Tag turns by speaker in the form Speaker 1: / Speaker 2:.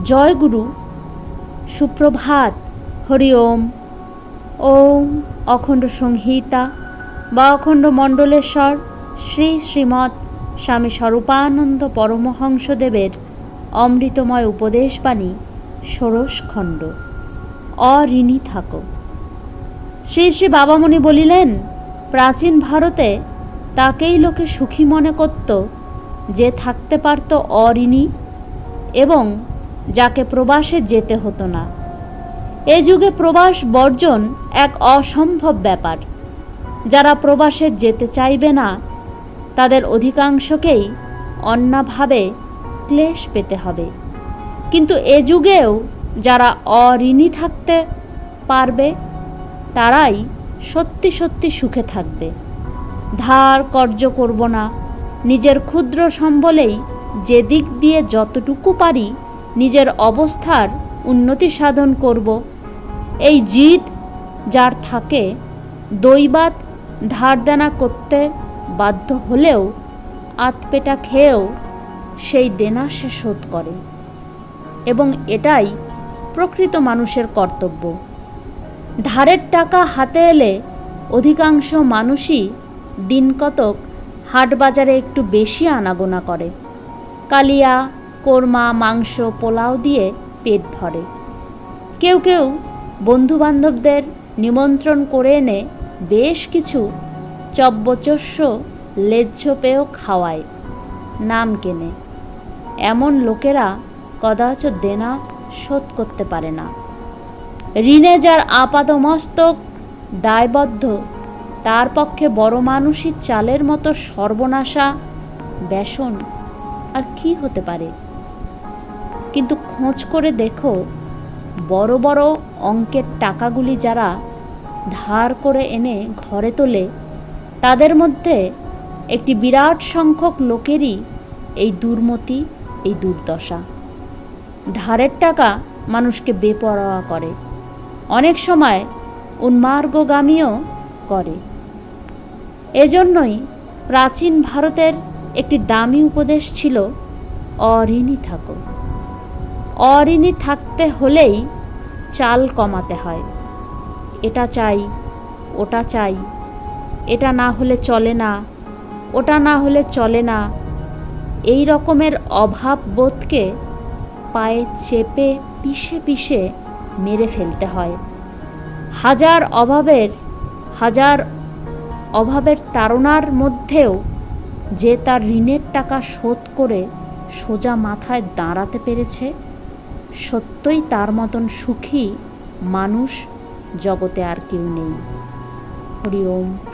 Speaker 1: জয় গুরু সুপ্রভাত, হরি ওম। ওম অখণ্ড সংহিতা বা অখণ্ড মণ্ডলেশ্বর শ্রী শ্রীমৎ স্বামী স্বরূপানন্দ পরমহংসদেবের অমৃতময় উপদেশবাণী ষোড়শখণ্ড অঋণী থাকো। শ্রী শ্রী বাবামণি বলিলেন, প্রাচীন ভারতে তাকেই লোকে সুখী মনে করত যে থাকতে পারত অঋণী এবং যাকে প্রবাসে যেতে হতো না। এ যুগে প্রবাস বর্জন এক অসম্ভব ব্যাপার। যারা প্রবাসে যেতে চাইবে না, তাদের অধিকাংশকেই অন্যভাবে ক্লেশ পেতে হবে। কিন্তু এ যুগেও যারা অঋণী থাকতে পারবে, তারাই সত্যি সত্যি সুখে থাকবে। ধার কর্য করব না, নিজের ক্ষুদ্র সম্বলেই যে দিক দিয়ে যতটুকু পারি নিজের অবস্থার উন্নতি সাধন করব। এই জিদ যার থাকে দৈবাত ধার দেনা করতে বাধ্য হলেও আতপেটা খেয়েও সেই দেনা সে শোধ করে। এবং এটাই প্রকৃত মানুষের কর্তব্য। ধারের টাকা হাতে এলে অধিকাংশ মানুষই দিনকতক হাট বাজারে একটু বেশি আনাগোনা করে। কালিয়া কোরমা, মাংস, পোলাও দিয়ে পেট ভরে। কেউ কেউ বন্ধুবান্ধবদের নিমন্ত্রণ করে এনে বেশ কিছু চব্বচস্য লেজ্জ পেয়েও খাওয়ায়, নাম কেনে। এমন লোকেরা কদাচ দেনা শোধ করতে পারে না। ঋণে যার আপাদমস্তক, দায়বদ্ধ, তার পক্ষে বড় মানুষই চালের মতো সর্বনাশা, ব্যসন, আর কি হতে পারে? কিন্তু খোঁজ করে দেখো, বড় বড় অঙ্কের টাকাগুলি যারা ধার করে এনে ঘরে তোলে, তাদের মধ্যে একটি বিরাট সংখ্যক লোকেরই এই দুর্মতি, এই দুর্দশা। ধারের টাকা মানুষকে বেপরোয়া করে, অনেক সময় উন্মার্গগামীও করে। এজন্যই প্রাচীন ভারতের একটি দামি উপদেশ ছিল, অঋণী থাকো। অঋণী থাকতে হলেই চাল কমাতে হয়। এটা চাই, ওটা চাই, এটা না হলে চলে না, ওটা না হলে চলে না। এই রকমের অভাব বোধকে পায়ে চেপে পিষে পিষে মেরে ফেলতে হয়। হাজার অভাবের হাজার অভাবের তাড়নার মধ্যেও যে তার ঋণের টাকা শোধ করে সোজা মাথায় দাঁড়াতে পেরেছে সত্যই তার মতন সুখী মানুষ জগতে আর কেউ নেই। হরি ওম।